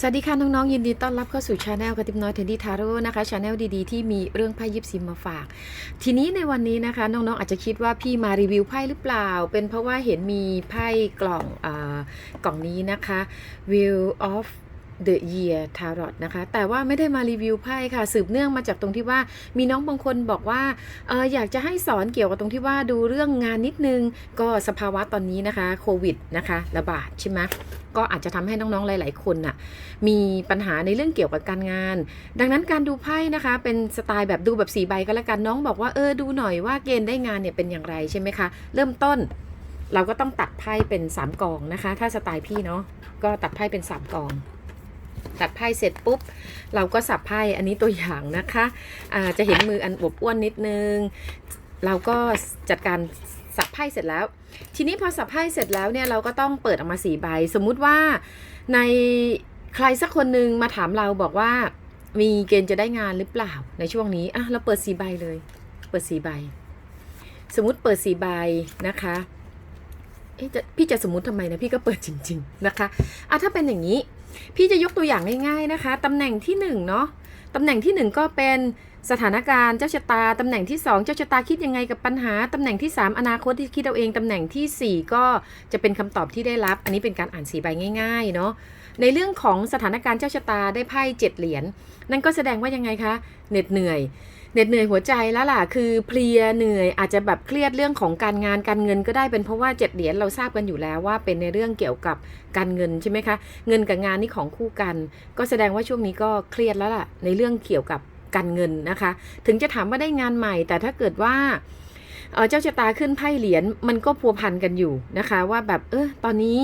สวัสดีค่ะน้องๆยินดีต้อนรับเข้าสู่ชาแนลกระติบน้อยเทนดี้ทาโร่นะคะชาแนลดีๆที่มีเรื่องไพ่ยิปซีมาฝาก ทีนี้ในวันนี้นะคะ น้องๆอาจจะคิดว่าพี่มารีวิวไพ่หรือเปล่า เป็นเพราะว่าเห็นมีไพ่กล่องอากล่องนี้นะคะ Wheel of the Year Tarot นะคะ แต่ว่าไม่ได้มารีวิวไพ่ค่ะ สืบเนื่องมาจากตรงที่ว่ามีน้องบางคนบอกว่าอออยากจะให้สอนเกี่ยวกับตรงที่ว่าดูเรื่องงานนิดนึง ก็สภาวะตอนนี้นะคะโควิดนะคะระบาดใช่ไหมก็อาจจะทำให้น้องๆหลาย ๆ คนน่ะมีปัญหาในเรื่องเกี่ยวกับการงาน ดังนั้นการดูไพ่นะคะ เป็นสไตล์แบบดูแบบสีใบก็แล้วกันน้องบอกว่าเออดูหน่อยว่าเกณฑ์ได้งานเนี่ยเป็นอย่างไรใช่ไหมคะเริ่มต้นเราก็ต้องตัดไพ่เป็น 3กองนะคะ ถ้าสไตล์พี่เนาะก็ตัดไพ่เป็น 3กอง ตัดไพ่เสร็จปุ๊บ เราก็สับไพ่อันนี้ตัวอย่างนะคะอาจะเห็นมืออันอวบอ้วนนิดนึง เราก็จัดการสับไพ่เสร็จแล้ว ทีนี้พอสับไพ่เสร็จแล้วเนี่ยเราก็ต้องเปิดออกมาสี่ใบ สมมุติว่าในใครสักคนหนึ่งมาถามเราบอกว่ามีเกณฑ์จะได้งานหรือเปล่าในช่วงนี้อะเราเปิดสี่ใบเลย เปิดสี่ใบ สมมติเปิดสี่ใบนะคะะจะพี่จะสมมติทำไมนะพี่ก็เปิดจริง ๆนะคะอะถ้าเป็นอย่างนี้ พี่จะยกตัวอย่างง่ายๆนะคะตำแหน่งที่หนึ่งเนาะตำแหน่งที่หนึ่งก็เป็นสถานการณ์เจ้าชะตาตำแหน่งที่สองเจ้าชะตาคิดยังไงกับปัญหาตำแหน่งที่สามอนาคตที่คิดเอาเองตำแหน่งที่สี่ก็จะเป็นคำตอบที่ได้รับ อันนี้เป็นการอ่านสีใบง่ายๆเนาะในเรื่องของสถานการณ์เจ้าชะตาได้ไพ่เจ็ดเหรียญนั่นก็แสดงว่ายังไงคะเหน็ดเหนื่อย เหน็ดเหนื่อยหัวใจแล้วล่ะ คือเพลียเหนื่อยอาจจะแบบเครียดเรื่องของการงานการเงินก็ได้เป็นเพราะว่าเจ็ดเหรียญเราทราบกันอยู่แล้วว่าเป็นในเรื่องเกี่ยวกับการเงินใช่ไหมคะ เงินกับงานนี่ของคู่กัน ก็แสดงว่าช่วงนี้ก็เครียดแล้วล่ะ ในเรื่องเกี่ยวกับการเงินนะคะ ถึงจะถามว่าได้งานใหม่ แต่ถ้าเกิดว่าเจ้าชะตาขึ้นไพ่เหรียญมันก็พัวพันกันอยู่นะคะ ว่าแบบเออตอนนี้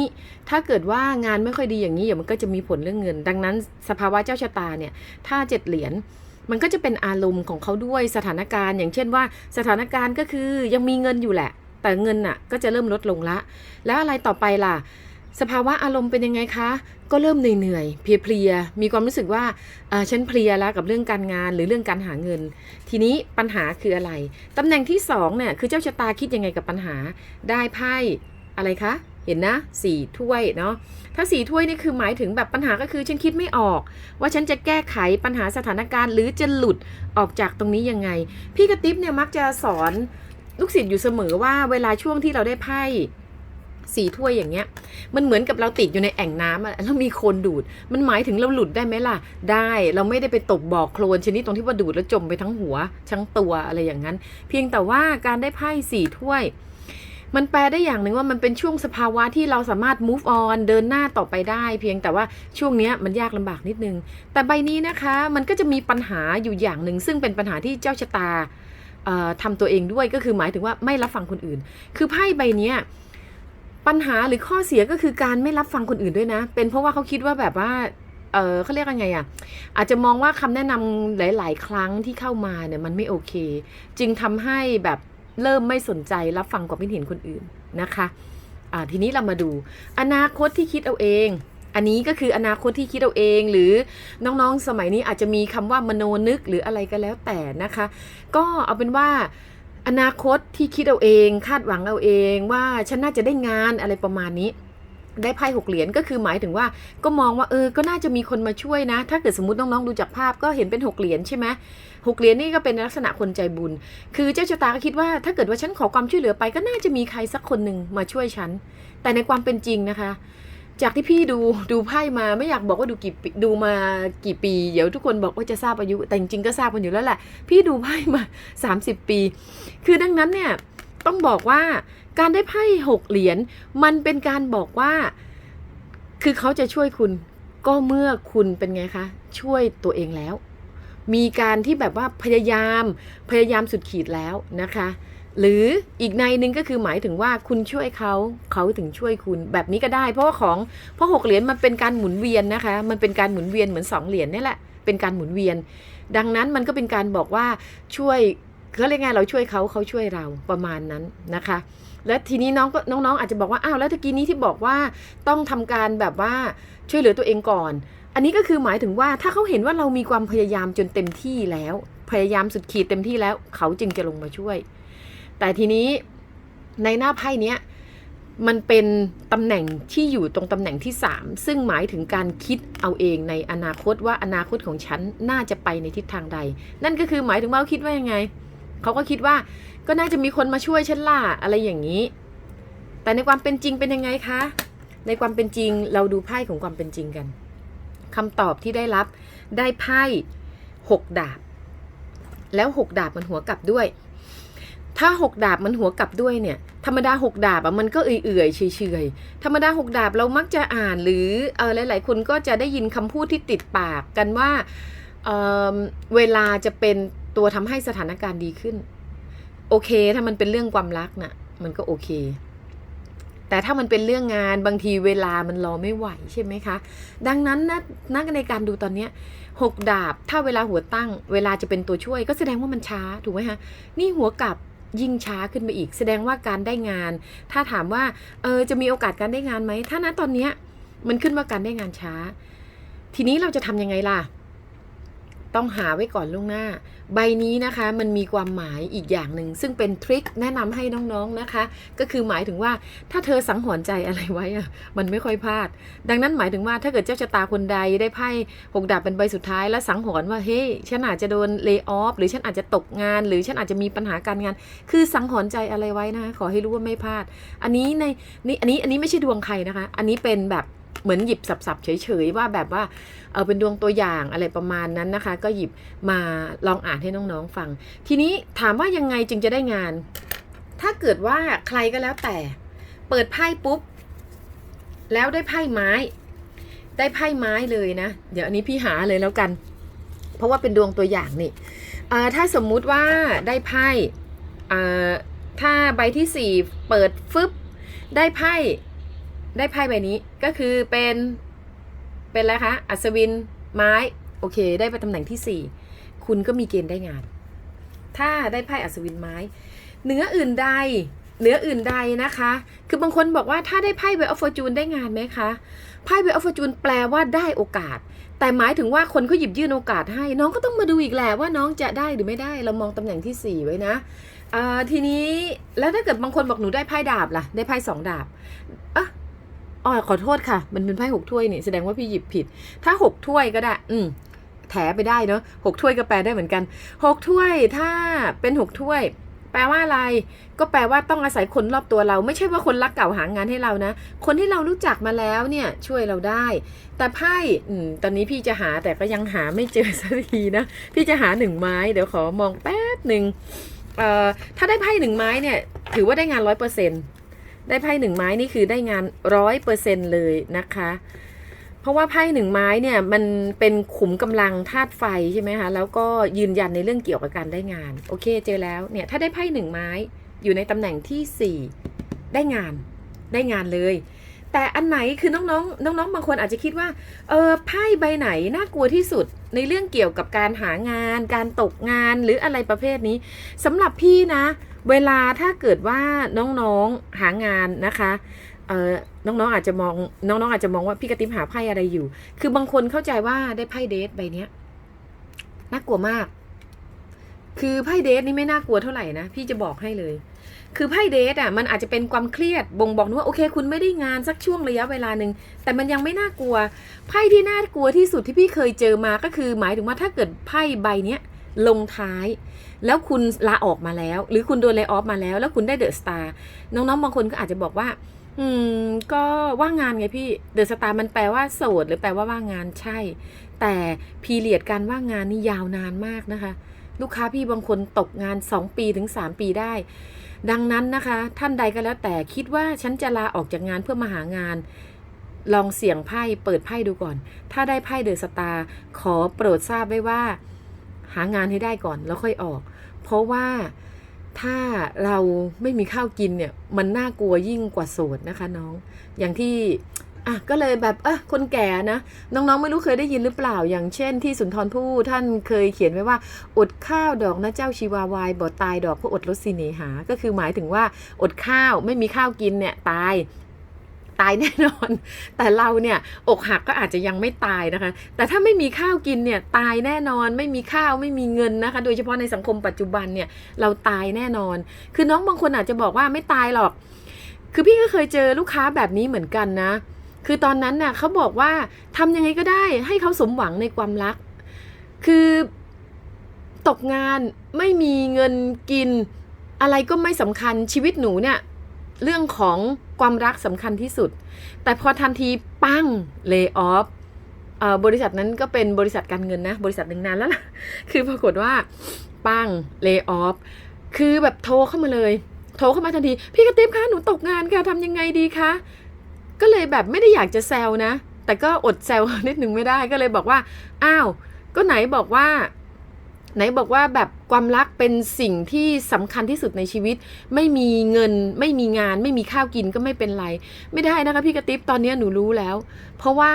ถ้าเกิดว่างานไม่ค่อยดีอย่างนี้เดี๋ยวมันก็จะมีผลเรื่องเงิน ดังนั้นสภาวะเจ้าชะตาเนี่ยถ้าเจ็ดเหรียญ มันก็จะเป็นอารมณ์ของเขาด้วยสถานการณ์ อย่างเช่นว่าสถานการณ์ก็คือยังมีเงินอยู่แหละ แต่เงินน่ะก็จะเริ่มลดลงละ แล้วอะไรต่อไปล่ะ สภาวะอารมณ์เป็นยังไงคะ ก็เริ่มเหนื่อยๆเพลียๆมีความรู้สึกว่าอ่อฉันเพลียแล้วกับเรื่องการงานหรือเรื่องการหาเงิน ทีนี้ปัญหาคืออะไรตำแหน่งที่สองเนี่ยคือเจ้าชะตาคิดยังไงกับปัญหาได้ไพ่อะไรคะ เห็นนะสี่ถ้วยเนาะถ้าสี่ถ้วยนี่คือหมายถึงแบบปัญหาก็คือฉันคิดไม่ออก ว่าฉันจะแก้ไขปัญหาสถานการณ์หรือจะหลุดออกจากตรงนี้ยังไง พี่กระติบเนี่ยมักจะสอนลูกศิษย์อยู่เสมอว่าเวลาช่วงที่เราได้ไพ่สี่ถ้วยอย่างเงี้ย มันเหมือนกับเราติดอยู่ในแอ่งน้ำอะแล้วมีโคลนดูด มันหมายถึงเราหลุดได้ไหมล่ะ ได้เราไม่ได้ไปตกบ่อโคลนชนิดตรงที่ว่าดูดแล้วจมไปทั้งหัวทั้งตัวอะไรอย่างนั้น เพียงแต่ว่าการได้ไพ่สี่ถ้วย มันแปลได้อย่างหนึ่งว่ามันเป็นช่วงสภาวะที่เราสามารถ move on เดินหน้าต่อไปได้ เพียงแต่ว่าช่วงนี้มันยากลำบากนิดนึง แต่ใบนี้นะคะมันก็จะมีปัญหาอยู่อย่างหนึ่ง ซึ่งเป็นปัญหาที่เจ้าชะตาเอ่อทำตัวเองด้วยก็คือหมายถึงว่าไม่รับฟังคนอื่น คือไพ่ใบนี้ปัญหาหรือข้อเสียก็คือการไม่รับฟังคนอื่นด้วยนะ เป็นเพราะว่าเขาคิดว่าแบบว่าเออเขาเรียกยังไงอะ่ะ อาจจะมองว่าคำแนะนำหลาย ๆ ครั้งที่เข้ามาเนี่ยมันไม่โอเค จึงทำให้แบบ เริ่มไม่สนใจรับฟังความคิดเห็นคนอื่นนะคะอ่าทีนี้เรามาดู อนาคตที่คิดเอาเอง อันนี้ก็คืออนาคตที่คิดเอาเอง หรือน้องๆสมัยนี้อาจจะมีคำว่ามโนนึกหรืออะไรก็แล้วแต่นะคะ ก็เอาเป็นว่าอนาคตที่คิดเอาเอง คาดหวังเอาเองว่าฉันน่าจะได้งานอะไรประมาณนี้ ได้ไพ่หกเหรียญก็คือหมายถึงว่า ก็มองว่าเออก็น่าจะมีคนมาช่วยนะ ถ้าเกิดสมมติน้องๆดูจากภาพก็เห็นเป็นหกเหรียญใช่ไหมหกเหรียญนี่ก็เป็นลักษณะคนใจบุญ คือเจ้าชะตาก็คิดว่าถ้าเกิดว่าฉันขอความช่วยเหลือไปก็น่าจะมีใครสักคนหนึ่งมาช่วยฉัน แต่ในความเป็นจริงนะคะ จากที่พี่ดูดูไพ่มาไม่อยากบอกว่าดูกี่ดูมากี่ปี เดี๋ยวทุกคนบอกว่าจะทราบอายุ แต่จริงๆก็ทราบกันอยู่แล้วแหละ พี่ดูไพ่มา 30 ปี คือดังนั้นเนี่ยต้องบอกว่า การได้ไพ่หกเหรียญมันเป็นการบอกว่า คือเขาจะช่วยคุณ ก็เมื่อคุณเป็นไงคะ ช่วยตัวเองแล้ว มีการที่แบบว่าพยายามพยายามสุดขีดแล้วนะคะ หรืออีกในนึงก็คือหมายถึงว่าคุณช่วยเขาเขาถึงช่วยคุณแบบนี้ก็ได้ เพราะว่าของเพราะหกเหรียญมันเป็นการหมุนเวียนนะคะ มันเป็นการหมุนเวียนเหมือนสองเหรียญนี่แหละเป็นการหมุนเวียน ดังนั้นมันก็เป็นการบอกว่าช่วยเขาเรียกไงเราช่วยเขาเขาช่วยเราประมาณนั้นนะคะ และทีนี้น้องก็น้องๆ อาจจะบอกว่าอ้าวแล้วตะกี้นี้ที่บอกว่าต้องทำการแบบว่าช่วยเหลือตัวเองก่อน อันนี้ก็คือหมายถึงว่าถ้าเขาเห็นว่าเรามีความพยายามจนเต็มที่แล้ว พยายามสุดขีดเต็มที่แล้ว เขาจึงจะลงมาช่วย แต่ทีนี้ในหน้าไพ่เนี้ยมันเป็นตำแหน่งที่อยู่ตรงตำแหน่งที่ 3 ซึ่งหมายถึงการคิดเอาเองในอนาคตว่าอนาคตของฉันน่าจะไปในทิศทางใด นั่นก็คือหมายถึงว่าเขาคิดว่ายังไง เขาก็คิดว่า ก็น่าจะมีคนมาช่วยฉันล่ะอะไรอย่างนี้ แต่ในความเป็นจริงเป็นยังไงคะ ในความเป็นจริงเราดูไพ่ของความเป็นจริงกันคำตอบที่ได้รับได้ไพ่หกดาบ แล้วหกดาบมันหัวกลับด้วย ถ้าหกดาบมันหัวกลับด้วยเนี่ย ธรรมดาหกดาบอะมันก็เอื่อยๆเฉยๆธรรมดาหกดาบเรามักจะอ่านหรือเออหลาย ๆ คนก็จะได้ยินคำพูดที่ติดปากกันว่าเเวลาจะเป็นตัวทำให้สถานการณ์ดีขึ้น โอเค ถ้ามันเป็นเรื่องความรักน่ะ มันก็โอเค แต่ถ้ามันเป็นเรื่องงานบางทีเวลามันรอไม่ไหวใช่ไหมคะ ดังนั้นนะนักในการดูตอนเนี้ยหกดาบ ถ้าเวลาหัวตั้ง เวลาจะเป็นตัวช่วย ก็แสดงว่ามันช้าถูกไหมคะนี่หัวกลับยิ่งช้าขึ้นไปอีก แสดงว่าการได้งาน ถ้าถามว่าเออจะมีโอกาสการได้งานไหมถ้าณตอนเนี้ยมันขึ้นว่าการได้งานช้า ทีนี้เราจะทำยังไงล่ะ ต้องหาไว้ก่อนล่วงหน้า ใบนี้นะคะมันมีความหมายอีกอย่างหนึ่ง ซึ่งเป็นทริคแนะนำให้น้องๆนะคะ ก็คือหมายถึงว่าถ้าเธอสังหรณ์ใจอะไรไว้อะมันไม่ค่อยพลาด ดังนั้นหมายถึงว่าถ้าเกิดเจ้าชะตาคนใดได้ไพ่หกดาบเป็นใบสุดท้ายแล้วสังหรณ์ว่าเฮ้ยฉันอาจจะโดนเล y o ออฟหรือฉันอาจจะตกงาน หรือฉันอาจจะมีปัญหาการงาน คือสังหรณ์ใจอะไรไว้นะคะขอให้รู้ว่าไม่พลาด อันนี้ในนี่อันนี้อันนี้ไม่ใช่ดวงใครนะคะ อันนี้เป็นแบบ เหมือนหยิบสับๆเฉยๆว่าแบบว่าเออเป็นดวงตัวอย่างอะไรประมาณนั้นนะคะ ก็หยิบมาลองอ่านให้น้องๆฟัง ทีนี้ถามว่ายังไงจึงจะได้งาน ถ้าเกิดว่าใครก็แล้วแต่ เปิดไพ่ปุ๊บ แล้วได้ไพ่ไม้ ได้ไพ่ไม้เลยนะ เดี๋ยวอันนี้พี่หาเลยแล้วกัน เพราะว่าเป็นดวงตัวอย่างนี่อ่าถ้าสมมุติว่าได้ไพ่อ่าถ้าใบที่สี่เปิดฟึบได้ไพ่ ได้ไพ่ใบนี้ก็คือเป็น เป็นอะไรคะ อัศวินไม้ โอเค ได้ไปตำแหน่งที่สี่คุณก็มีเกณฑ์ได้งาน ถ้าได้ไพ่อัศวินไม้ เนื้ออื่นใดเนื้ออื่นใดนะคะ คือบางคนบอกว่าถ้าได้ไพ่เบลออฟฟอร์จูนได้งานไหมคะ ไพ่เบลออฟฟอร์จูนแปลว่าได้โอกาส แต่หมายถึงว่าคนเขาหยิบยื่นโอกาสให้ น้องก็ต้องมาดูอีกแหละว่าน้องจะได้หรือไม่ได้ เรามองตำแหน่งที่สี่ไว้นะ ทีนี้แล้วถ้าเกิดบางคนบอกหนูได้ไพ่ดาบล่ะ ได้ไพ่สองดาบอะ อ๋อขอโทษค่ะ มันเป็นไพ่หกถ้วยนี่แสดงว่าพี่หยิบผิด ถ้าหกถ้วยก็ได้ อืมแถไปได้เนอะหกถ้วยก็แปลได้เหมือนกันหกถ้วยถ้าเป็นหกถ้วย แปลว่าอะไร ก็แปลว่าต้องอาศัยคนรอบตัวเรา ไม่ใช่ว่าคนรักเก่าหางานให้เรานะ คนที่เรารู้จักมาแล้วเนี่ยช่วยเราได้ แต่ไพ่อืมตอนนี้พี่จะหาแต่ก็ยังหาไม่เจอสักทีนะ พี่จะหาหนึ่งไม้เดี๋ยวขอมองแป๊บหนึ่งเอ่อถ้าได้ไพ่หนึ่งไม้เนี่ย ถือว่าได้งานร้อยเปอร์เซ็นต์ ได้ไพ่หนึ่งไม้นี่คือได้งานร้อยเปอร์เซ็นเลยนะคะ เพราะว่าไพ่หนึ่งไม้เนี่ยมันเป็นขุมกำลังธาตุไฟใช่ไหมคะแล้วก็ยืนยันในเรื่องเกี่ยวกับการได้งาน โอเคเจอแล้วเนี่ยถ้าได้ไพ่หนึ่งไม้อยู่ในตำแหน่งที่สี่ได้งานได้งานเลย แต่อันไหนคือน้องๆน้องๆบางคนอาจจะคิดว่าเออไพ่ใบไหนน่ากลัวที่สุดในเรื่องเกี่ยวกับการหางาน การตกงานหรืออะไรประเภทนี้สำหรับพี่นะ เวลาถ้าเกิดว่าน้องๆหางานนะคะเออน้องๆอาจจะมองน้องๆอาจจะมองว่าพี่กระติบหาไพ่อะไรอยู่ คือบางคนเข้าใจว่าได้ไพ่เดทใบเนี้ยน่ากลัวมาก คือไพ่เดทนี่ไม่น่ากลัวเท่าไหร่นะพี่จะบอกให้เลย คือไพ่เดทอะมันอาจจะเป็นความเครียดบ่งบอกว่าโอเค คุณไม่ได้งานสักช่วงระยะเวลาหนึ่งแต่มันยังไม่น่ากลัว ไพ่ที่น่ากลัวที่สุดที่พี่เคยเจอมาก็คือ หมายถึงว่าถ้าเกิดไพ่ใบเนี้ย ลงท้าย แล้วคุณลาออกมาแล้ว หรือคุณโดนเล y o อ f มาแล้ว แล้วคุณได้เดอะสตาร์น้องๆบางคนก็อาจจะบอกว่า อืม ก็ว่างงานไงพี่เดอะสตาร์มันแปลว่าโสด หรือแปลว่าว่างงานใช่ แต่พีเรียดการว่างงานนี่ยาวนานมากนะคะ ลูกค้าพี่บางคนตกงาน 2 ปีถึง 3 ปีได้ ดังนั้นนะคะ ท่านใดก็แล้วแต่คิดว่าฉันจะลาออกจากงานเพื่อมาหางานลองเสี่ยงไพ่เปิดไพ่ดูก่อน ถ้าได้ไพ่เดอะสตาร์ขอโปรดทราบไว้ว่า หางานให้ได้ก่อนแล้วค่อยออก เพราะว่าถ้าเราไม่มีข้าวกินเนี่ยมันน่ากลัวยิ่งกว่าโสดนะคะน้อง อย่างที่อะก็เลยแบบเออคนแก่นะ น้องๆไม่รู้เคยได้ยินหรือเปล่า อย่างเช่นที่สุนทรภู่ท่านเคยเขียนไว้ว่า อดข้าวดอกนะเจ้าชีวาวายบ่ตายดอกเพราะอดลดสิเนหา ก็คือหมายถึงว่าอดข้าวไม่มีข้าวกินเนี่ยตาย ตายแน่นอน แต่เราเนี่ยอกหักก็อาจจะยังไม่ตายนะคะ แต่ถ้าไม่มีข้าวกินเนี่ยตายแน่นอน ไม่มีข้าวไม่มีเงินนะคะ โดยเฉพาะในสังคมปัจจุบันเนี่ยเราตายแน่นอน คือน้องบางคนอาจจะบอกว่าไม่ตายหรอก คือพี่ก็เคยเจอลูกค้าแบบนี้เหมือนกันนะ คือตอนนั้นน่ะเขาบอกว่าทำยังไงก็ได้ให้เขาสมหวังในความรัก คือตกงานไม่มีเงินกินอะไรก็ไม่สำคัญชีวิตหนูเนี่ย เรื่องของ ความรักสำคัญที่สุด แต่พอทันทีปั้งเล y o อ f บริษัทนั้นก็เป็นบริษัทการเงินนะ บริษัทหนึ่งนานแล้วล่ะ คือปรากฏว่าปั้งเล y o อ f คือแบบโทรเข้ามาเลย โทรเข้ามาทันที พี่กระติ๊บคะหนูตกงานค่ะทำยังไงดีคะก็เลยแบบไม่ได้อยากจะแซวนะ แต่ก็อดแซวนิดนึงไม่ได้ก็เลยบอกว่า อ้าว ก็ไหนบอกว่า ไหนบอกว่าแบบความรักเป็นสิ่งที่สำคัญที่สุดในชีวิต ไม่มีเงิน ไม่มีงาน ไม่มีข้าวกินก็ไม่เป็นไร ไม่ได้นะคะพี่กระติบตอนนี้หนูรู้แล้ว เพราะว่า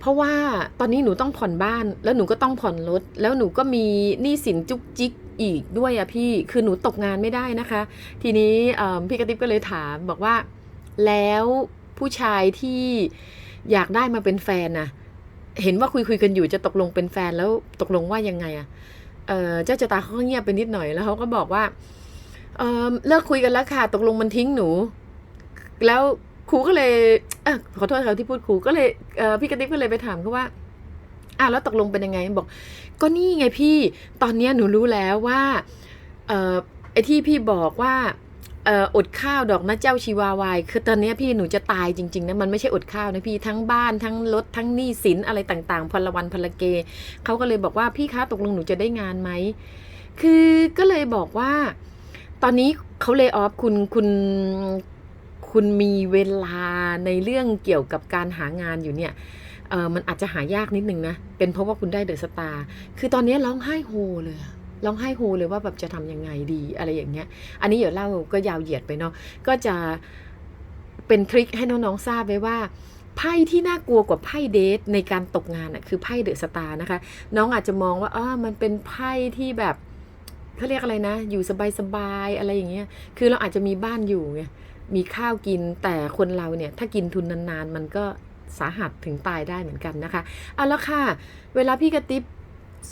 เพราะว่าตอนนี้หนูต้องผ่อนบ้าน แล้วหนูก็ต้องผ่อนรถ แล้วหนูก็มีหนี้สินจุกจิกอีกด้วยอะพี่ คือหนูตกงานไม่ได้นะคะ ทีนี้พี่กระติบก็เลยถามบอกว่า แล้วผู้ชายที่อยากได้มาเป็นแฟนน่ะ เห็นว่าคุยคุยกันอยู่จะตกลงเป็นแฟนแล้วตกลงว่ายังไงอะเออเจ้าจตาเขาก็เงียบไปนิดหน่อยแล้วเขาก็บอกว่า เออเลิกคุยกันแล้วค่ะตกลงมันทิ้งหนู แล้วครูก็เลยเออขอโทษค่ะที่พูดครูก็เลยเออพี่กระติบก็เลยไปถามเขาว่าอะแล้วตกลงเป็นยังไงบอก ก็นี่ไงพี่ตอนนี้หนูรู้แล้วว่าเออไอที่พี่บอกว่า อดข้าวดอกนะเจ้าชีวาวาย คือตอนนี้พี่หนูจะตายจริงๆนะมันไม่ใช่อดข้าวนะพี่ทั้งบ้านทั้งรถทั้งหนี้สินอะไรต่างๆพลวันพลเกเขาก็เลยบอกว่าพี่คะตกลงหนูจะได้งานไหมคือก็เลยบอกว่า ตอนนี้เขาเล y o อ f คุณคุณคุณมีเวลาในเรื่องเกี่ยวกับการหางานอยู่เนี่ยเออมันอาจจะหายากนิดนึงนะเป็นเพราะว่าคุณได้เดอะสตาร์คือตอนนี้ร้องไห้โฮเลย ร้องไห้โฮเลยว่าแบบจะทำยังไงดีอะไรอย่างเงี้ย อันนี้เดี๋ยวเล่าก็ยาวเหยียดไปเนาะก็จะเป็นทริคให้น้องๆทราบไว้ว่าไพ่ที่น่ากลัวกว่าไพ่เดทในการตกงานอะคือไพ่เดอะสตาร์นะคะ น้องอาจจะมองว่าอ๋อมันเป็นไพ่ที่แบบเขาเรียกอะไรนะ อยู่สบายๆอะไรอย่างเงี้ยคือเราอาจจะมีบ้านอยู่ไงมีข้าวกินแต่คนเราเนี่ยถ้ากินทุนนานๆ มันก็สาหัสถึงตายได้เหมือนกันนะคะ เอาละค่ะ เวลาพี่กระติบ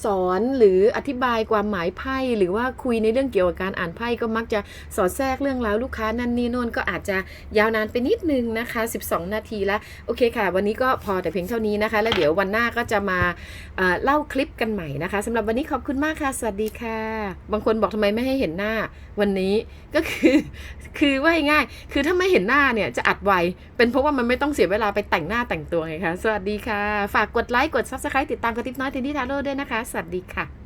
สอนหรืออธิบายความหมายไพ่หรือว่าคุยในเรื่องเกี่ยวกับการอ่านไพ่ก็มักจะสอดแทรกเรื่องราวลูกค้านั่นนี่โน่นก็อาจจะยาวนานไปนิดนึงนะคะ 12 นาทีละโอเคค่ะ วันนี้ก็พอแต่เพียงเท่านี้นะคะ แล้วเดี๋ยววันหน้าก็จะมาเเล่าคลิปกันใหม่นะคะสำหรับวันนี้ขอบคุณมากค่ะ สวัสดีค่ะ บางคนบอกทำไมไม่ให้เห็นหน้า วันนี้ก็คือคือว่าง่าย คือถ้าไม่เห็นหน้าเนี่ยจะอัดไวเป็นเพราะว่ามันไม่ต้องเสียเวลาไปแต่งหน้าแต่งตัวไงคะสวัสดีค่ะ ฝากกดไลค์กด subscribe ติดตามกระติบน้อยเทนที่ทาโร่ด้วยนะคะสวัสดีค่ะ